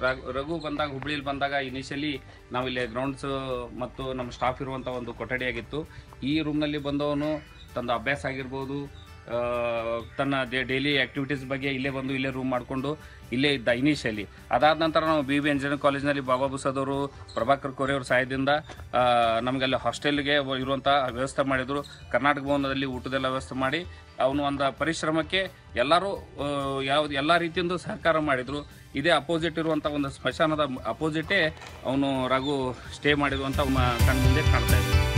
ರಘು- ಬಂದಾಗ, ಹುಬ್ಳಿಲಿ ಬಂದಾಗ ಇನಿಷಿಯಲಿ ನಾವಿಲ್ಲಿ ಗ್ರೌಂಡ್ಸ್ ಮತ್ತು ನಮ್ಮ ಸ್ಟಾಫ್ ಇರುವಂಥ ಒಂದು ಕೊಠಡಿಯಾಗಿತ್ತು. ಈ ರೂಮ್ನಲ್ಲಿ ಬಂದವನು ತಂದು ಅಭ್ಯಾಸ ಆಗಿರ್ಬೋದು ತನ್ನ ಡೈಲಿ ಆ್ಯಕ್ಟಿವಿಟೀಸ್ ಬಗ್ಗೆ ಇಲ್ಲೇ ಬಂದು ಇಲ್ಲೇ ರೂಮ್ ಮಾಡಿಕೊಂಡು ಇಲ್ಲೇ ಇದ್ದ ಇನಿಷಿಯಲಿ ಅದಾದ ನಂತರ ನಾವು ಬಿ ಬಿ ಇಂಜಿನಿಯರಿಂಗ್ ಕಾಲೇಜ್ನಲ್ಲಿ ಬಾಬಾ ಬುಸದವರು, ಪ್ರಭಾಕರ್ ಕೋರೆ ಅವ್ರ ಸಹಾಯದಿಂದ ಅಲ್ಲಿ ಹಾಸ್ಟೆಲ್ಗೆ ಇರುವಂಥ ವ್ಯವಸ್ಥೆ ಮಾಡಿದರು. ಕರ್ನಾಟಕ ಭವನದಲ್ಲಿ ಊಟದೆಲ್ಲ ವ್ಯವಸ್ಥೆ ಮಾಡಿ, ಅವನು ಒಂದು ಪರಿಶ್ರಮಕ್ಕೆ ಎಲ್ಲರೂ ಯಾವ್ದು ಎಲ್ಲ ರೀತಿಯಿಂದ ಸಹಕಾರ ಮಾಡಿದರು. ಇದೇ ಅಪೋಸಿಟ್ ಇರುವಂಥ ಒಂದು ಸ್ಮಶಾನದ ಅಪೋಸಿಟೇ ಅವನು ರಘು ಸ್ಟೇ ಮಾಡಿದ್ರು ಅಂತ ಅವನ ಕಣ್ಣು ಕಾಣ್ತಾ ಇದ್ದೆ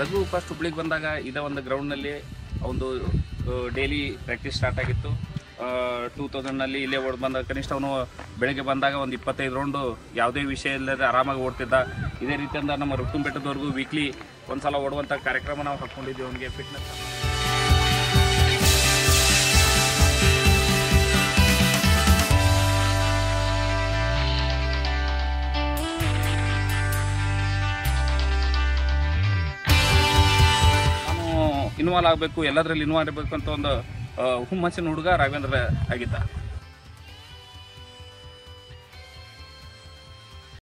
ರಘು ಫಸ್ಟ್ ಹುಬ್ಳಿಗೆ ಬಂದಾಗ ಇದೇ ಒಂದು ಗ್ರೌಂಡ್ನಲ್ಲಿ ಒಂದು ಡೈಲಿ ಪ್ರಾಕ್ಟೀಸ್ ಸ್ಟಾರ್ಟ್ ಆಗಿತ್ತು. ಟೂ ತೌಸಂಡ್ನಲ್ಲಿ ಇಲ್ಲೇ ಓಡ್ ಬಂದಾಗ ಕನಿಷ್ಠ ಅವನು ಬೆಳಗ್ಗೆ ಬಂದಾಗ ಒಂದು ಇಪ್ಪತ್ತೈದು ರೌಂಡು ಯಾವುದೇ ವಿಷಯ ಇಲ್ಲದೆ ಆರಾಮಾಗಿ ಓಡ್ತಿದ್ದ. ಇದೇ ರೀತಿಯಿಂದ ನಮ್ಮ ರುಕ್ಕು ಬೆಟ್ಟದವರೆಗೂ ವೀಕ್ಲಿ ಒಂದು ಸಲ ಓಡುವಂಥ ಕಾರ್ಯಕ್ರಮ ನಾವು ಹಾಕ್ಕೊಂಡಿದ್ದೀವಿ ಅವನಿಗೆ ಫಿಟ್ನೆಸ್ ಇನ್ವಾಲ್ವ್ ಆಗಬೇಕು ಎಲ್ಲದರಲ್ಲಿ ಇನ್ವಾಲ್ವ್ ಆಗಬೇಕು ಅಂತ ಒಂದು ಹುಮ್ಮಸ್ಸಿನ ಹುಡುಗ ರಾಘವೇಂದ್ರ ಆಗಿದ್ದ.